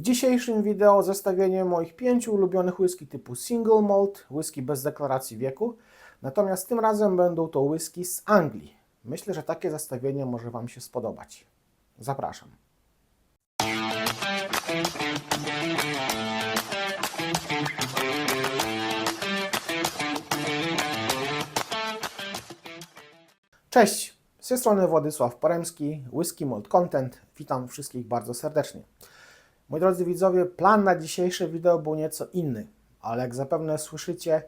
W dzisiejszym wideo zestawienie moich pięciu ulubionych whisky typu single malt, whisky bez deklaracji wieku. Natomiast tym razem będą to whisky z Anglii. Myślę, że takie zestawienie może Wam się spodobać. Zapraszam. Cześć, z tej strony Władysław Poremski, Whisky Malt Content. Witam wszystkich bardzo serdecznie. Moi drodzy widzowie, plan na dzisiejsze wideo był nieco inny, ale jak zapewne słyszycie,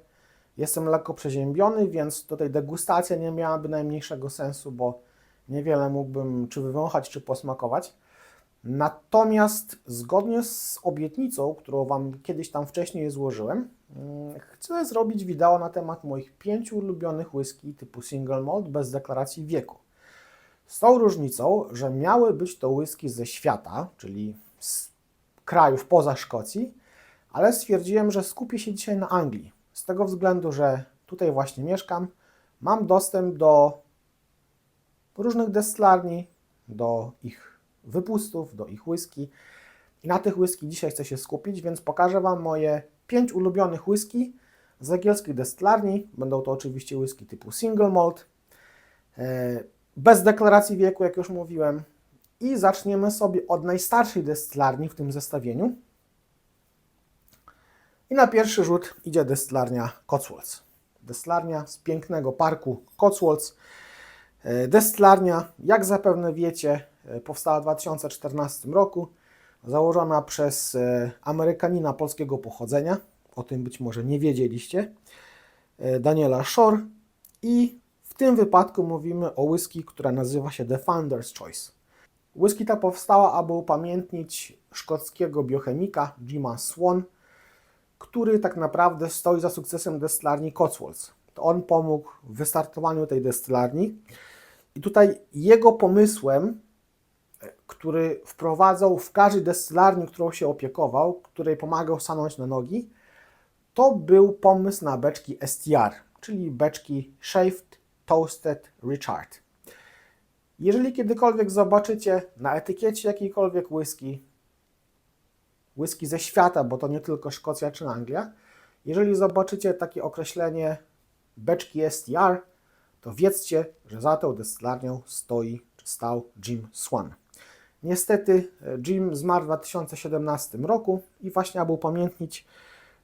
jestem lekko przeziębiony, więc tutaj degustacja nie miałaby najmniejszego sensu, bo niewiele mógłbym czy wywąchać, czy posmakować. Natomiast zgodnie z obietnicą, którą Wam kiedyś tam wcześniej złożyłem, mm, chcę zrobić wideo na temat moich pięciu ulubionych whisky typu single malt bez deklaracji wieku. Z tą różnicą, że miały być to whisky ze świata, czyli z krajów poza Szkocji, ale stwierdziłem, że skupię się dzisiaj na Anglii. Z tego względu, że tutaj właśnie mieszkam, mam dostęp do różnych destylarni, do ich wypustów, do ich whisky. I na tych whisky dzisiaj chcę się skupić, więc pokażę Wam moje pięć ulubionych whisky z angielskich destylarni. Będą to oczywiście whisky typu single malt, e, bez deklaracji wieku, jak już mówiłem. I zaczniemy sobie od najstarszej destylarni w tym zestawieniu. I na pierwszy rzut idzie destylarnia Cotswolds. Destylarnia z pięknego parku Cotswolds. E, Destylarnia, jak zapewne wiecie, e, powstała w 2014 roku. Założona przez e, Amerykanina polskiego pochodzenia. O tym być może nie wiedzieliście. Daniela Shore. I w tym wypadku mówimy o whisky, która nazywa się The Founder's Choice. Whisky ta powstała, aby upamiętnić szkockiego biochemika Jima Swan, który tak naprawdę stoi za sukcesem destylarni Cotswolds. To on pomógł w wystartowaniu tej destylarni. I tutaj jego pomysłem, który wprowadzał w każdej destylarni, którą się opiekował, której pomagał stanąć na nogi, to był pomysł na beczki STR, czyli beczki Shaved, Toasted, Recharred. Jeżeli kiedykolwiek zobaczycie na etykiecie jakiejkolwiek whisky, whisky ze świata, bo to nie tylko Szkocja czy Anglia, jeżeli zobaczycie takie określenie beczki STR, to wiedzcie, że za tą destylarnią stoi, czy stał Jim Swan. Niestety Jim zmarł w 2017 roku i właśnie aby upamiętnić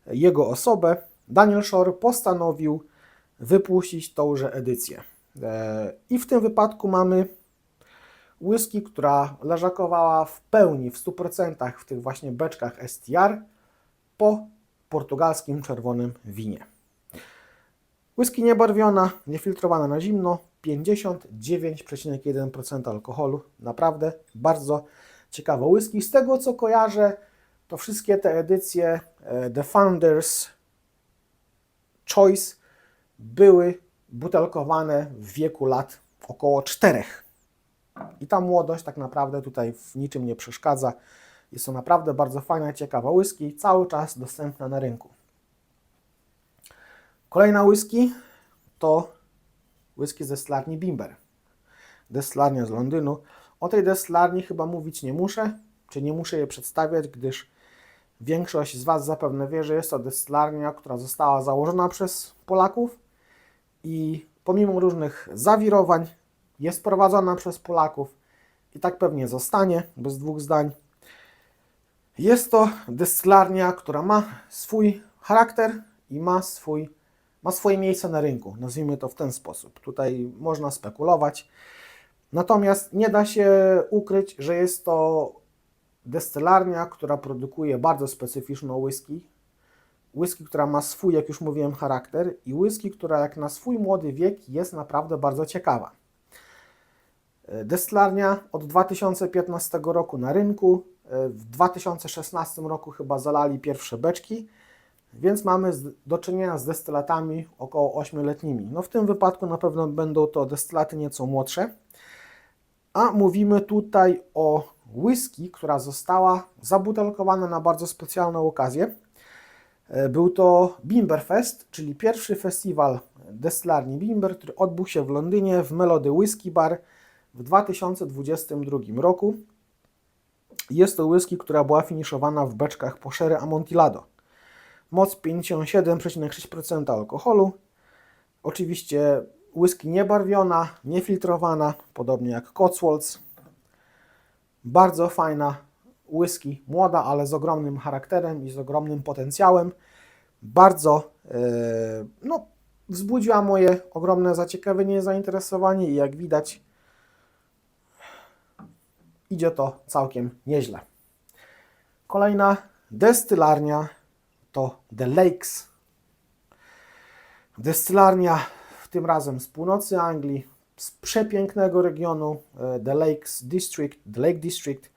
jego osobę, Daniel Shore postanowił wypuścić tąże edycję. E, I w tym wypadku mamy whisky, która leżakowała w pełni, w 100% w tych właśnie beczkach STR po portugalskim czerwonym winie. Whisky niebarwiona, niefiltrowana na zimno, 59,1% alkoholu. Naprawdę bardzo ciekawe whisky. Z tego co kojarzę, to wszystkie te edycje e, The Founders Choice były butelkowane w wieku lat około 4. I ta młodość tak naprawdę tutaj w niczym nie przeszkadza. Jest to naprawdę bardzo fajna, ciekawa whisky, cały czas dostępna na rynku. Kolejna whisky to whisky z destylarni Bimber. Destylarnia z Londynu. O tej destylarni chyba mówić nie muszę, czy nie muszę jej przedstawiać, gdyż większość z Was zapewne wie, że jest to destylarnia, która została założona przez Polaków i pomimo różnych zawirowań jest prowadzona przez Polaków i tak pewnie zostanie, bez dwóch zdań. Jest to destylarnia, która ma swój charakter i ma, swój, ma swoje miejsce na rynku. Nazwijmy to w ten sposób. Tutaj można spekulować. Natomiast nie da się ukryć, że jest to destylarnia, która produkuje bardzo specyficzną whisky. Whisky, która ma swój, jak już mówiłem, charakter i whisky, która jak na swój młody wiek jest naprawdę bardzo ciekawa. Destylarnia od 2015 roku na rynku. W 2016 roku chyba zalali pierwsze beczki, więc mamy do czynienia z destylatami około 8-letnimi. No w tym wypadku na pewno będą to destylaty nieco młodsze. A mówimy tutaj o whisky, która została zabutelkowana na bardzo specjalną okazję. E, Był to Bimberfest, czyli pierwszy festiwal destylarni Bimber, który odbył się w Londynie w Melody Whisky Bar w 2022 roku. Jest to whisky, która była finiszowana w beczkach po Sherry Amontillado. Moc 57,6% alkoholu. Oczywiście whisky niebarwiona, niefiltrowana, podobnie jak Cotswolds. Bardzo fajna whisky, młoda, ale z ogromnym charakterem i z ogromnym potencjałem. Bardzo e, no, wzbudziła moje ogromne zaciekawienie zainteresowanie i jak widać idzie to całkiem nieźle. Kolejna destylarnia to The Lakes. Destylarnia tym razem z północy Anglii, z przepięknego regionu e, The Lakes District, The Lake District.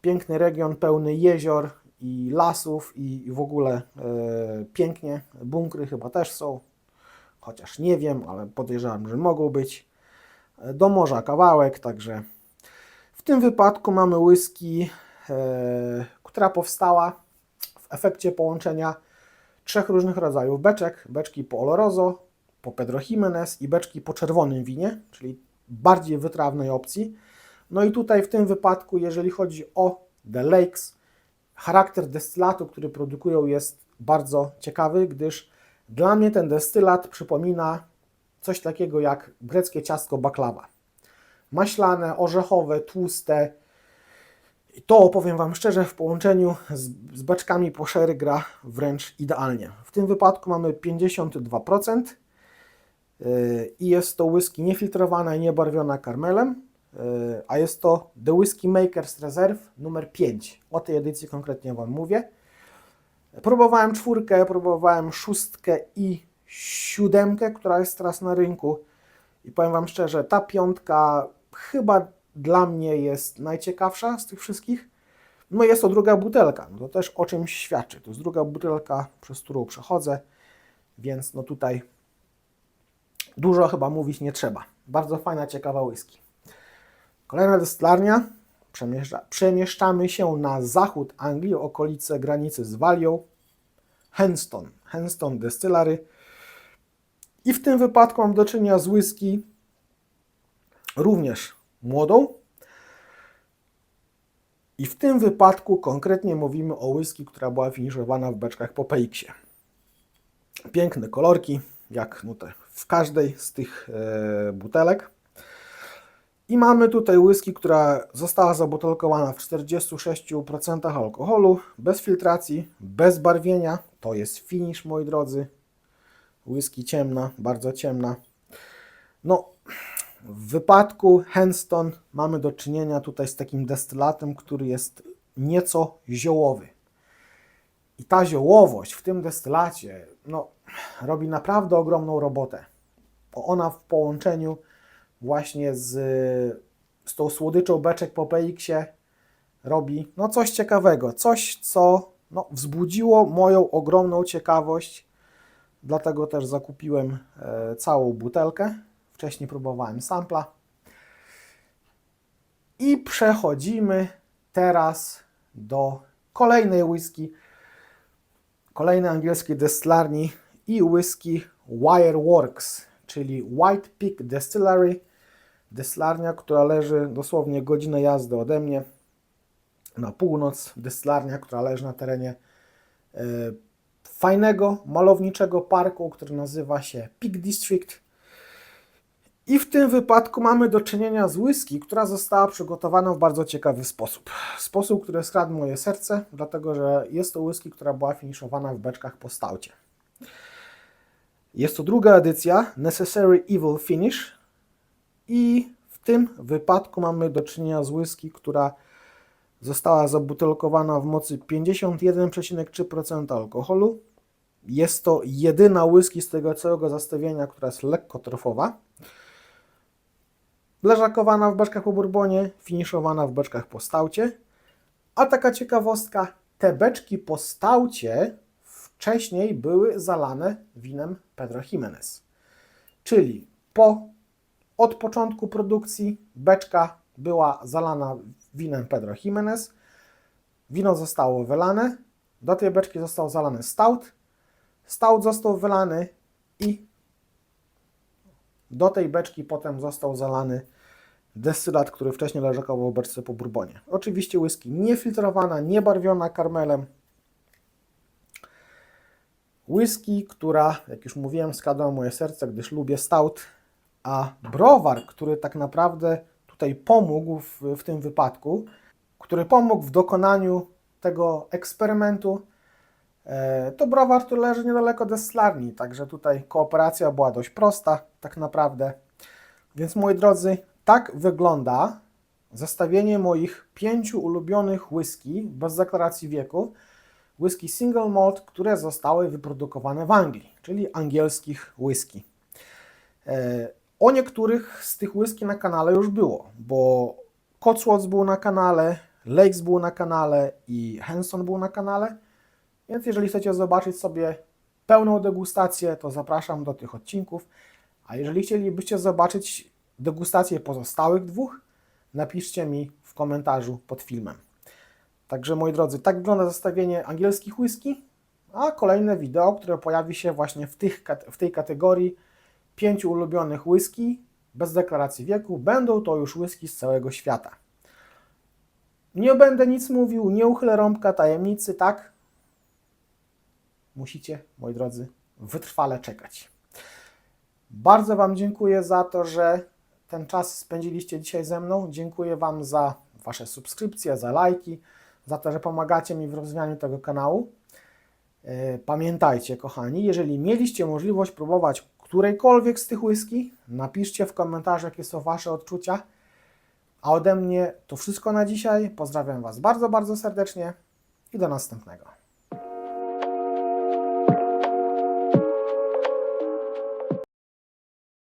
Piękny region pełny jezior i lasów i, w ogóle e, pięknie. Bunkry chyba też są, chociaż nie wiem, ale podejrzewam, że mogą być. E, Do morza kawałek, także tym wypadku mamy whisky, e, która powstała w efekcie połączenia trzech różnych rodzajów beczek. Beczki po Oloroso, po Pedro Jimenez i beczki po czerwonym winie, czyli bardziej wytrawnej opcji. No i tutaj w tym wypadku, jeżeli chodzi o The Lakes, charakter destylatu, który produkują jest bardzo ciekawy, gdyż dla mnie ten destylat przypomina coś takiego jak greckie ciastko baklawa maślane, orzechowe, tłuste. I to opowiem Wam szczerze, w połączeniu z, z beczkami po sherry gra wręcz idealnie. W tym wypadku mamy 52% yy, i jest to whisky niefiltrowana i niebarwiona karmelem, yy, a jest to The Whisky Makers Reserve numer 5. O tej edycji konkretnie Wam mówię. Próbowałem czwórkę, próbowałem szóstkę i siódemkę, która jest teraz na rynku. I powiem Wam szczerze, ta piątka chyba dla mnie jest najciekawsza z tych wszystkich. No jest to druga butelka, no to też o czymś świadczy. To jest druga butelka, przez którą przechodzę, więc no tutaj dużo chyba mówić nie trzeba. Bardzo fajna, ciekawa whisky. Kolejna destylarnia. Przemieszcza, przemieszczamy się na zachód Anglii, okolice granicy z Walią. Henston, Henston Distillery. I w tym wypadku mam do czynienia z whisky również młodą. I w tym wypadku konkretnie mówimy o whisky, która była finiszowana w beczkach po PX-ie. Piękne kolorki, jak no te, w każdej z tych e, butelek. I mamy tutaj whisky, która została zabutelkowana w 46% alkoholu, bez filtracji, bez barwienia. To jest finish, moi drodzy. Whisky ciemna, bardzo ciemna. No, w wypadku Henston mamy do czynienia tutaj z takim destylatem, który jest nieco ziołowy. I ta ziołowość w tym destylacie no, robi naprawdę ogromną robotę. Bo ona w połączeniu właśnie z, z tą słodyczą beczek po PX-ie robi no, coś ciekawego. Coś, co no, wzbudziło moją ogromną ciekawość. Dlatego też zakupiłem e, całą butelkę. Wcześniej próbowałem sampla. I przechodzimy teraz do kolejnej whisky, kolejnej angielskiej destylarni i whisky Wireworks, czyli White Peak Distillery. Destylarnia, która leży dosłownie godzinę jazdy ode mnie na północ. Destylarnia, która leży na terenie e, fajnego, malowniczego parku, który nazywa się Peak District. I w tym wypadku mamy do czynienia z whisky, która została przygotowana w bardzo ciekawy sposób. Sposób, który skradł moje serce, dlatego że jest to whisky, która była finiszowana w beczkach po stałcie. Jest to druga edycja Necessary Evil Finish i w tym wypadku mamy do czynienia z whisky, która została zabutelkowana w mocy 51,3% alkoholu. Jest to jedyna whisky z tego całego zestawienia, która jest lekko torfowa leżakowana w beczkach po bourbonie, finiszowana w beczkach po staucie. A taka ciekawostka, te beczki po staucie wcześniej były zalane winem Pedro Jimenez. Czyli po, od początku produkcji beczka była zalana winem Pedro Jimenez, wino zostało wylane, do tej beczki został zalany stout, stout został wylany i do tej beczki potem został zalany destylat, który wcześniej leżakował w oberce po bourbonie. Oczywiście whisky niefiltrowana, niebarwiona karmelem. Whisky, która, jak już mówiłem, skradła moje serce, gdyż lubię stout, a browar, który tak naprawdę tutaj pomógł w, w tym wypadku, który pomógł w dokonaniu tego eksperymentu, e, to browar, który leży niedaleko destylarni, także tutaj kooperacja była dość prosta, tak naprawdę. Więc moi drodzy, tak wygląda zestawienie moich pięciu ulubionych whisky bez deklaracji wieku. Whisky single malt, które zostały wyprodukowane w Anglii, czyli angielskich whisky. E, O niektórych z tych whisky na kanale już było, bo Cotswolds był na kanale, Lakes był na kanale i Henson był na kanale. Więc jeżeli chcecie zobaczyć sobie pełną degustację, to zapraszam do tych odcinków. A jeżeli chcielibyście zobaczyć degustację pozostałych dwóch, napiszcie mi w komentarzu pod filmem. Także moi drodzy, tak wygląda zestawienie angielskich whisky, a kolejne wideo, które pojawi się właśnie w, tych, w tej kategorii pięciu ulubionych whisky bez deklaracji wieku, będą to już whisky z całego świata. Nie będę nic mówił, nie uchylę rąbka tajemnicy, tak? Musicie, moi drodzy, wytrwale czekać. Bardzo Wam dziękuję za to, że ten czas spędziliście dzisiaj ze mną. Dziękuję Wam za Wasze subskrypcje, za lajki, za to, że pomagacie mi w rozwijaniu tego kanału. E, Pamiętajcie, kochani, jeżeli mieliście możliwość próbować którejkolwiek z tych whisky, napiszcie w komentarzu, jakie są Wasze odczucia. A ode mnie to wszystko na dzisiaj. Pozdrawiam Was bardzo, bardzo serdecznie i do następnego.